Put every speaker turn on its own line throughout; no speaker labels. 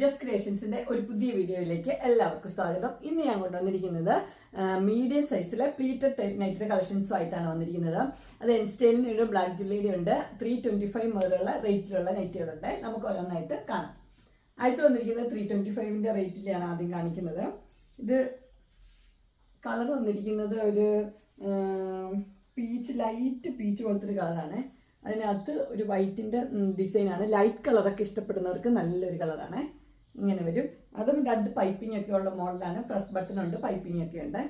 Just ക്രിയേഷൻസിന്റെ ഒരു പുതിയ വീഡിയോയിലേക്ക് എല്ലാവർക്കും സ്വാഗതം. ഇന്ന് ഞാൻ കൊണ്ടുവന്നിരിക്കുന്നത് മീഡിയം സൈസിലെ പ്ലീറ്റഡ് ടൈപ്പ് നൈറ്റിന്റെ കളക്ഷൻസും ആയിട്ടാണ് വന്നിരിക്കുന്നത്. അത് എൻസ്റ്റൈലിന് ഉണ്ട് ബ്ലാക്ക് ജുവലറി ഉണ്ട് ത്രീ ട്വന്റി ഫൈവ് മുതലുള്ള റേറ്റിലുള്ള നൈറ്റുകളുണ്ട് നമുക്ക് ഓരോന്നായിട്ട് കാണാം. ആദ്യത്തെ വന്നിരിക്കുന്നത് ത്രീ ട്വന്റി ഫൈവിന്റെ റേറ്റിലാണ് ആദ്യം കാണിക്കുന്നത്. ഇത് കളർ വന്നിരിക്കുന്നത് ഒരു പീച്ച് ലൈറ്റ് പീച്ച് പോലത്തെ ഒരു കളറാണ് അതിനകത്ത് ഒരു വൈറ്റിന്റെ ഡിസൈനാണ് ലൈറ്റ് കളറൊക്കെ ഇഷ്ടപ്പെടുന്നവർക്ക് നല്ലൊരു കളറാണ് ഇങ്ങനെ വരും. അതും രണ്ട് പൈപ്പിംഗ് ഒക്കെ ഉള്ള മോഡലാണ്. പ്രസ് ബട്ടൺ ഉണ്ട് പൈപ്പിംഗ് ഒക്കെ ഉണ്ട്.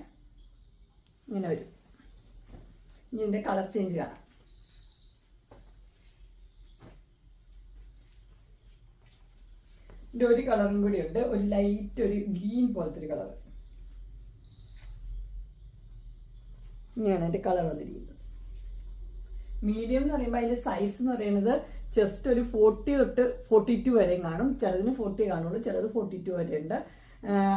ഇങ്ങനെ വരും. ഇനി ഇതിന്റെ കളർ ചേഞ്ച് കാണാം. ഇതിന്റെ ഒരു കളറും കൂടി ഉണ്ട്. ഒരു ലൈറ്റ് ഒരു ഗ്രീൻ പോലത്തെ ഒരു കളർ ഇങ്ങനെയാണ് എന്റെ കളർ വന്നിരിക്കുന്നത്. മീഡിയം എന്ന് പറയുമ്പോൾ അതിന്റെ സൈസ് എന്ന് പറയുന്നത് ജസ്റ്റ് ഒരു ഫോർട്ടി തൊട്ട് ഫോർട്ടി ടു വരെയും കാണും. ചിലതിന് ഫോർട്ടി കാണുള്ളൂ ചിലത് ഫോർട്ടി ടു വരെ ഉണ്ട്.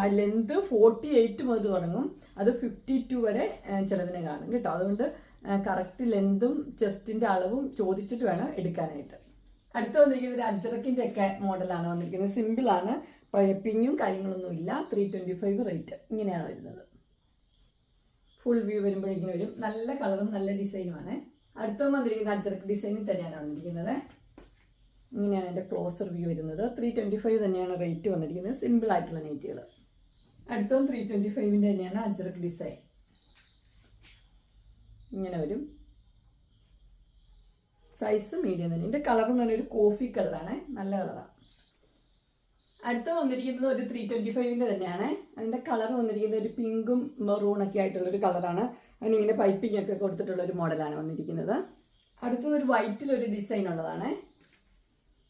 ലെന്ത് ഫോർട്ടി എയ്റ്റ് മുതൽ തുടങ്ങും. അത് ഫിഫ്റ്റി ടു വരെ ചിലതിനെ കാണും കേട്ടോ. അതുകൊണ്ട് കറക്റ്റ് ലെന്തും ചെസ്റ്റിന്റെ അളവും ചോദിച്ചിട്ട് വേണം എടുക്കാനായിട്ട്. അടുത്ത് വന്നിരിക്കുന്നത് ഒരു അഞ്ചരക്കിന്റെ ഒക്കെ മോഡലാണ് വന്നിരിക്കുന്നത്. സിമ്പിളാണ് പൈപ്പിങ്ങും കാര്യങ്ങളൊന്നും ഇല്ല. ത്രീ ട്വന്റി ഫൈവ് റേറ്റ് ഇങ്ങനെയാണ് വരുന്നത്. ഫുൾ വ്യൂ വരുമ്പോഴേക്കും വരും. നല്ല കളറും നല്ല ഡിസൈനുമാണ് അടുത്ത വന്നിരിക്കുന്ന അജർക്ക് ഡിസൈനിൽ തന്നെയാണ് വന്നിരിക്കുന്നത്. ഇങ്ങനെയാണ് എന്റെ ക്ലോസർ വ്യൂ വരുന്നത്. ത്രീ ട്വന്റി ഫൈവ് തന്നെയാണ് റേറ്റ് വന്നിരിക്കുന്നത്. സിമ്പിൾ ആയിട്ടുള്ള നെറ്റുകൾ അടുത്തതും ത്രീ ട്വന്റി ഫൈവിന്റെ തന്നെയാണ് അജർക്ക് ഡിസൈൻ ഇങ്ങനെ വരും. സൈസ് മീഡിയം തന്നെ. ഇതിന്റെ കളർ എന്ന് ഒരു കോഫി കളറാണ് നല്ല കളറാണ് അടുത്ത വന്നിരിക്കുന്നത് ഒരു ത്രീ ട്വന്റി ഫൈവിന്റെ തന്നെയാണ്. അതിന്റെ കളർ വന്നിരിക്കുന്നത് ഒരു പിങ്കും മെറൂണൊക്കെ ആയിട്ടുള്ളൊരു കളറാണ് അതിനിങ്ങനെ പൈപ്പിംഗ് ഒക്കെ കൊടുത്തിട്ടുള്ള ഒരു മോഡലാണ് വന്നിരിക്കുന്നത്. അടുത്തത് ഒരു വൈറ്റിലൊരു ഡിസൈൻ ഉള്ളതാണ്.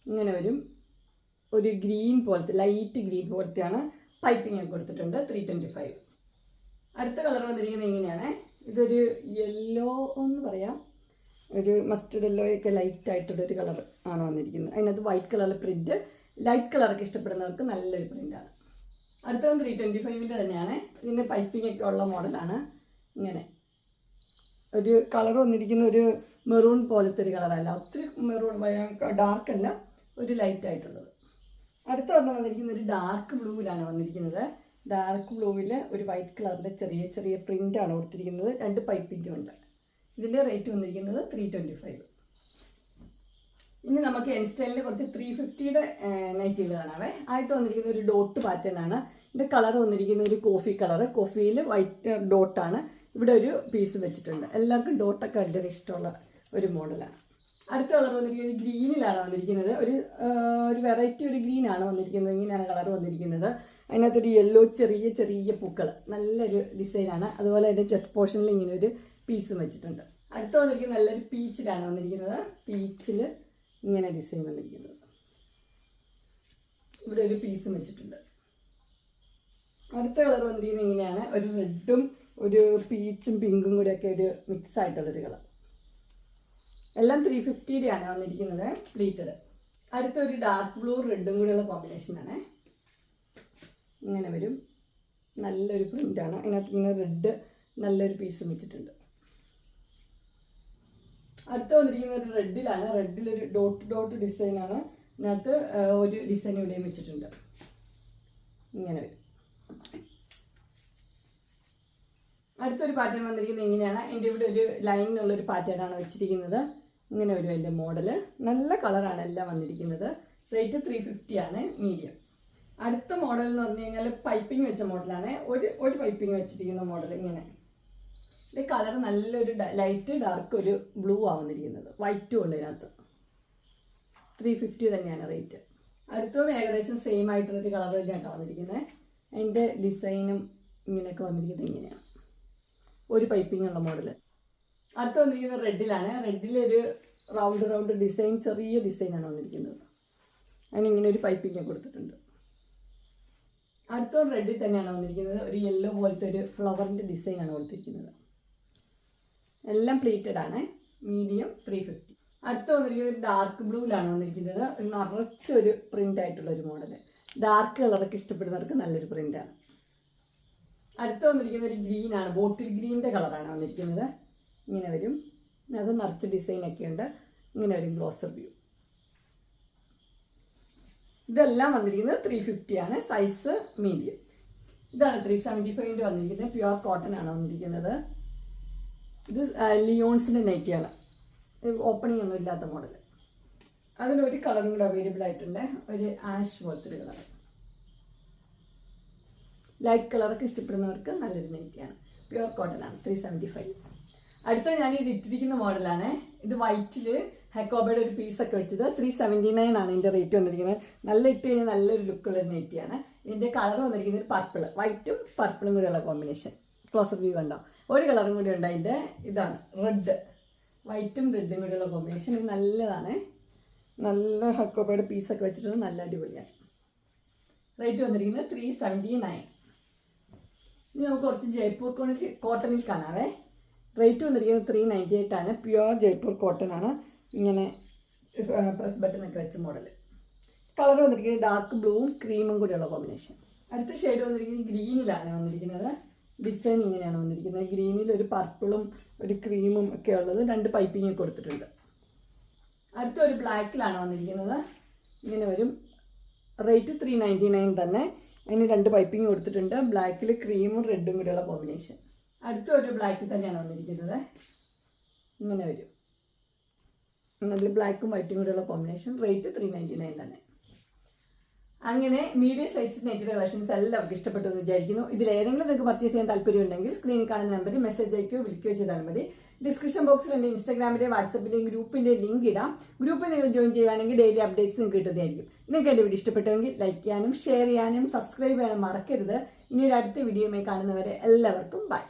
ഇങ്ങനെ വരും. ഒരു ഗ്രീൻ പോലത്തെ ലൈറ്റ് ഗ്രീൻ പോലത്തെയാണ് പൈപ്പിംഗ് ഒക്കെ കൊടുത്തിട്ടുണ്ട് ത്രീ ട്വന്റി ഫൈവ് അടുത്ത കളർ വന്നിരിക്കുന്നത് ഇങ്ങനെയാണ്. ഇതൊരു യെല്ലോ എന്ന് പറയാം. ഒരു മസ്റ്റർഡ് യെല്ലോ ഒക്കെ ലൈറ്റ് ആയിട്ടുള്ള ഒരു കളർ ആണ് വന്നിരിക്കുന്നത്. അതിനകത്ത് വൈറ്റ് കളറിൽ പ്രിന്റ് ലൈറ്റ് കളറൊക്കെ ഇഷ്ടപ്പെടുന്നവർക്ക് നല്ലൊരു പ്രിന്റാണ് അടുത്തത് ത്രീ ട്വന്റി ഫൈവിന്റെ തന്നെയാണ്. ഇതിന്റെ പൈപ്പിംഗ് ഒക്കെ ഉള്ള മോഡലാണ് ഇങ്ങനെ. ഒരു കളർ വന്നിരിക്കുന്ന ഒരു മെറൂൺ പോലത്തെ ഒരു കളറല്ല. ഒത്തിരി മെറൂൺ ഡാർക്ക് അല്ല ഒരു ലൈറ്റ് ആയിട്ടുള്ളത്. അടുത്ത വർണം വന്നിരിക്കുന്ന ഒരു ഡാർക്ക് ബ്ലൂവിലാണ് വന്നിരിക്കുന്നത്. ഡാർക്ക് ബ്ലൂവിൽ ഒരു വൈറ്റ് കളറിന്റെ ചെറിയ ചെറിയ പ്രിന്റാണ് കൊടുത്തിരിക്കുന്നത്. രണ്ട് പൈപ്പിന്റെ ഉണ്ട്. ഇതിന്റെ റേറ്റ് വന്നിരിക്കുന്നത് ത്രീ ട്വന്റി ഫൈവ് ഇനി നമുക്ക് എൻസ്റ്റൈലിൽ കുറച്ച് ത്രീ ഫിഫ്റ്റിയുടെ നൈറ്റികൾ കാണാവേ. ആദ്യത്തെ വന്നിരിക്കുന്ന ഒരു ഡോട്ട് പാറ്റേൺ ആണ്. ഇതിന്റെ കളർ വന്നിരിക്കുന്ന ഒരു കോഫി കളർ കോഫിയിൽ വൈറ്റ് ഡോട്ടാണ് ഇവിടെ ഒരു പീസ് വെച്ചിട്ടുണ്ട്. എല്ലാവർക്കും ഡോട്ടൊക്കെ വളരെ ഇഷ്ടമുള്ള ഒരു മോഡലാണ് അടുത്ത കളർ വന്നിരിക്കുന്നത് ഗ്രീനിലാണ് വന്നിരിക്കുന്നത്. ഒരു ഒരു വെറൈറ്റി ഒരു ഗ്രീനാണ് വന്നിരിക്കുന്നത്. ഇങ്ങനെയാണ് കളർ വന്നിരിക്കുന്നത്. അതിനകത്തൊരു യെല്ലോ ചെറിയ ചെറിയ പൂക്കൾ നല്ലൊരു ഡിസൈനാണ് അതുപോലെ അതിന്റെ ചെസ്റ്റ് പോർഷനിൽ ഇങ്ങനെ ഒരു പീസും വെച്ചിട്ടുണ്ട്. അടുത്ത വന്നിരിക്കുന്നത് നല്ലൊരു പീച്ചിലാണ് വന്നിരിക്കുന്നത്. പീച്ചിൽ ഇങ്ങനെ ഡിസൈൻ വന്നിരിക്കുന്നത്. ഇവിടെ ഒരു പീസും വെച്ചിട്ടുണ്ട്. അടുത്ത കളർ വന്നിരിക്കുന്നത് ഇങ്ങനെയാണ്. ഒരു റെഡും ഒരു പീച്ചും പിങ്കും കൂടെ ഒക്കെ ഒരു മിക്സ് ആയിട്ടുള്ളൊരു കളർ എല്ലാം ത്രീ ഫിഫ്റ്റിയുടെയാണ് വന്നിരിക്കുന്നത് പ്ലീറ്റഡ് അടുത്ത ഒരു ഡാർക്ക് ബ്ലൂ റെഡും കൂടെയുള്ള കോമ്പിനേഷനാണ് ഇങ്ങനെ വരും. നല്ലൊരു പ്രിന്റാണ് അതിനകത്ത് ഇങ്ങനെ റെഡ് നല്ലൊരു പീസും വെച്ചിട്ടുണ്ട്. അടുത്ത വന്നിരിക്കുന്നത് ഒരു റെഡിലാണ് റെഡിലൊരു ഡോട്ട് ഡോട്ട് ഡിസൈനാണ് ഇതിനകത്ത് ആ, ഒരു ഡിസൈൻ ഇവിടെയും വെച്ചിട്ടുണ്ട്. ഇങ്ങനെ വരും. അടുത്തൊരു പാറ്റേൺ വന്നിരിക്കുന്നത് ഇങ്ങനെയാണ്. എന്റെ ഇവിടെ ഒരു ലൈനിനുള്ളൊരു ആണ് വെച്ചിരിക്കുന്നത്. ഇങ്ങനെ വരും എന്റെ മോഡൽ നല്ല കളറാണ് എല്ലാം വന്നിരിക്കുന്നത്. റേറ്റ് ത്രീ ആണ് മീഡിയം അടുത്ത മോഡൽ എന്ന് പറഞ്ഞു കഴിഞ്ഞാൽ പൈപ്പിംഗ് വെച്ച മോഡലാണ് ഒരു ഒരു പൈപ്പിംഗ് വെച്ചിരിക്കുന്ന മോഡൽ ഇങ്ങനെ. ഇതിന്റെ കളർ നല്ലൊരു ലൈറ്റ് ഡാർക്ക് ഒരു ബ്ലൂ ആ വന്നിരിക്കുന്നത്. വൈറ്റും ഉണ്ട് ഇതിനകത്ത്. ത്രീ ഫിഫ്റ്റി തന്നെയാണ് റേറ്റ് അടുത്തതും ഏകദേശം സെയിം ആയിട്ടുള്ളൊരു കളർ തന്നെയാണ് വന്നിരിക്കുന്നത്. അതിന്റെ ഡിസൈനും ഇങ്ങനെയൊക്കെ വന്നിരിക്കുന്നത് ഇങ്ങനെയാണ്. ഒരു പൈപ്പിംഗ് ഉള്ള മോഡൽ അടുത്ത വന്നിരിക്കുന്നത് റെഡിലാണ് റെഡിലൊരു റൗണ്ട് റൗണ്ട് ഡിസൈൻ ചെറിയ ഡിസൈനാണ് വന്നിരിക്കുന്നത്. അതിനിങ്ങനെ ഒരു പൈപ്പിംഗ് കൊടുത്തിട്ടുണ്ട്. അടുത്ത റെഡിൽ തന്നെയാണ് വന്നിരിക്കുന്നത്. ഒരു യെല്ലോ പോലത്തെ ഒരു ഫ്ലവറിന്റെ ഡിസൈനാണ് കൊടുത്തിരിക്കുന്നത്. എല്ലാം പ്ലീറ്റഡ് ആണ്. മീഡിയം ത്രീ ഫിഫ്റ്റി അടുത്ത വന്നിരിക്കുന്നത് ഡാർക്ക് ബ്ലൂവിലാണ് വന്നിരിക്കുന്നത്. നിറച്ചൊരു പ്രിന്റ് ആയിട്ടുള്ള ഒരു മോഡൽ ഡാർക്ക് കളറൊക്കെ ഇഷ്ടപ്പെടുന്നവർക്ക് നല്ലൊരു പ്രിന്റാണ് അടുത്ത വന്നിരിക്കുന്ന ഒരു ഗ്രീൻ ആണ്. ബോട്ടിൽ ഗ്രീനിന്റെ കളറാണ് വന്നിരിക്കുന്നത്. ഇങ്ങനെ വരും. അത് നിറച്ച് ഡിസൈനൊക്കെ ഉണ്ട്. ഇങ്ങനെ വരും ഗ്ലോസർ വ്യൂ ഇതെല്ലാം വന്നിരിക്കുന്നത് ത്രീ ഫിഫ്റ്റി ആണ്. സൈസ് മീഡിയം ഇതാണ് ത്രീ സെവന്റി ഫൈവിന്റെ വന്നിരിക്കുന്നത്. പ്യുവർ കോട്ടൺ ആണ് വന്നിരിക്കുന്നത്. ഇത് ലിയോൺസിന്റെ നൈറ്റിയാണ് ഓപ്പണിംഗ് ഒന്നും ഇല്ലാത്ത മോഡൽ അതിലൊരു കളറും കൂടെ അവൈലബിൾ ആയിട്ടുണ്ട്. ഒരു ആഷ് പോലത്തെ ഒരു കളർ ലൈറ്റ് കളറൊക്കെ ഇഷ്ടപ്പെടുന്നവർക്ക് നല്ലൊരു നൈറ്റിയാണ് പ്യുവർ കോട്ടൺ ആണ് ത്രീ സെവന്റി ഫൈവ് അടുത്ത ഞാൻ ഇത് ഇട്ടിരിക്കുന്ന മോഡലാണ്. ഇത് വൈറ്റിൽ ഹെക്കോബയുടെ ഒരു പീസൊക്കെ വെച്ചത്. ത്രീ സെവന്റി നയൻ ആണ് ഇതിന്റെ റേറ്റ് വന്നിരിക്കുന്നത്. നല്ല ഇട്ട് കഴിഞ്ഞാൽ നല്ലൊരു ലുക്കുള്ള നെറ്റിയാണ് ഇതിന്റെ കളർ വന്നിരിക്കുന്നത് പർപ്പിൾ വൈറ്റും പർപ്പിളും കൂടെയുള്ള കോമ്പിനേഷൻ ക്ലോസർ വ്യൂ കണ്ടോ? ഒരു കളറും കൂടി ഉണ്ട് അതിന്റെ ഇതാണ് റെഡ് വൈറ്റും റെഡും കൂടിയുള്ള കോമ്പിനേഷൻ ഇത് നല്ലതാണ്. നല്ല ഹെക്കോബയുടെ പീസൊക്കെ വെച്ചിട്ടുണ്ട്. നല്ല അടിപൊളിയാണ്. റേറ്റ് വന്നിരിക്കുന്നത് ത്രീ സെവന്റി നയൻ ഇനി നമുക്ക് കുറച്ച് ജയ്പൂർ കോട്ടണിൽ കാണാവേ. റേറ്റ് വന്നിരിക്കുന്നത് ത്രീ നയന്റി എയ്റ്റ് ആണ്. പ്യുവർ ജയ്പൂർ കോട്ടൺ ആണ്. ഇങ്ങനെ പ്രസ് ബട്ടൺ ഒക്കെ വെച്ച മോഡൽ കളർ വന്നിരിക്കുന്നത് ഡാർക്ക് ബ്ലൂവും ക്രീമും കൂടിയുള്ള കോമ്പിനേഷൻ അടുത്ത ഷെയ്ഡ് വന്നിരിക്കുന്നത് ഗ്രീനിലാണ് വന്നിരിക്കുന്നത്. ഡിസൈൻ ഇങ്ങനെയാണ് വന്നിരിക്കുന്നത്. ഗ്രീനിൽ ഒരു പർപ്പിളും ഒരു ക്രീമും ഒക്കെ ഉള്ളത്. രണ്ട് പൈപ്പിംഗ് കൊടുത്തിട്ടുണ്ട്. അടുത്ത ഒരു ബ്ലാക്കിലാണ് വന്നിരിക്കുന്നത്. ഇങ്ങനെ വരും. റേറ്റ് ത്രീ നയന്റി നയൻ തന്നെ. അതിന് രണ്ട് പൈപ്പിംഗ് കൊടുത്തിട്ടുണ്ട്. ബ്ലാക്കിൽ ക്രീമും റെഡും കൂടെയുള്ള കോമ്പിനേഷൻ അടുത്ത ഒരു ബ്ലാക്കിൽ തന്നെയാണ് വന്നിരിക്കുന്നത്. ഇങ്ങനെ വരും. അതിൽ ബ്ലാക്കും വൈറ്റും കൂടെയുള്ള combination rate three ninety nine തന്നെ. അങ്ങനെ മീഡിയം സൈസ് നെറ്റ് എല്ലാം എല്ലാവർക്കും ഇഷ്ടപ്പെട്ടു എന്ന് വിചാരിക്കുന്നു. ഇതിൽ ഏതെങ്കിലും നിങ്ങൾക്ക് പർച്ചേസ് ചെയ്യാൻ താല്പര്യമുണ്ടെങ്കിൽ സ്ക്രീനിൽ കാണുന്ന നമ്പറിൽ മെസ്സേജ് അയക്കുകയോ വിളിക്കുകയോ ചെയ്താൽ മതി. ഡിസ്ക്രിപ്ഷൻ ബോക്സിൽ എന്റെ ഇൻസ്റ്റാഗ്രാമിന്റെ വാട്സപ്പിന്റെയും ഗ്രൂപ്പിന്റെ ലിങ്ക് ഇടാം. ഗ്രൂപ്പിൽ നിങ്ങൾ ജോയിൻ ചെയ്യുവാണെങ്കിൽ ഡെയിലി അപ്ഡേറ്റ്സ് നിങ്ങൾക്ക് കിട്ടുന്നതായിരിക്കും. നിങ്ങൾക്ക് എന്റെ വീഡിയോ ഇഷ്ടപ്പെട്ടെങ്കിൽ ലൈക്ക് ചെയ്യാനും ഷെയർ ചെയ്യാനും സബ്സ്ക്രൈബ് ചെയ്യാനും മറക്കരുത്. ഇനി ഒരു അടുത്ത വീഡിയോയുമായി കാണുന്നവരെ എല്ലാവർക്കും ബൈ